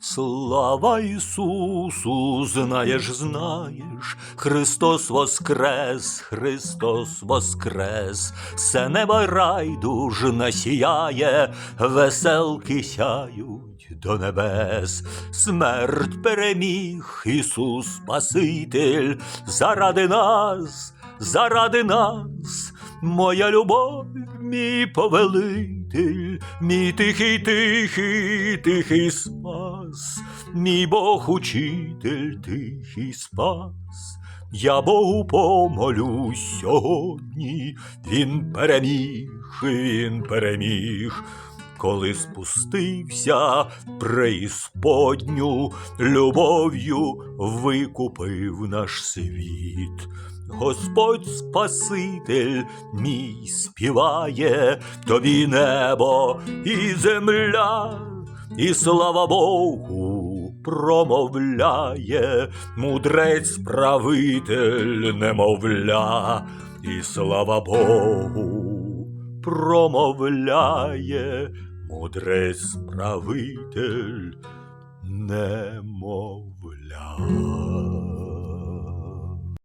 Слава Ісусу, знаєш, знаєш, Христос воскрес, Христос воскрес, все небо райдужна сіяє, веселки сяють до небес, смерть переміг, Ісус Спаситель, заради нас, заради нас, моя любов, мій повелитель, мій тихий, тихий, тихий спас, мій Бог учитель, тихий спас. Я Богу помолюсь сьогодні, він переміг, він переміг. Коли спустився преісподню, любов'ю викупив наш світ. Господь Спаситель мій співає, тобі небо і земля, і слава Богу промовляє, мудрець правитель немовля, і слава Богу промовляє, мудрець правитель немовля.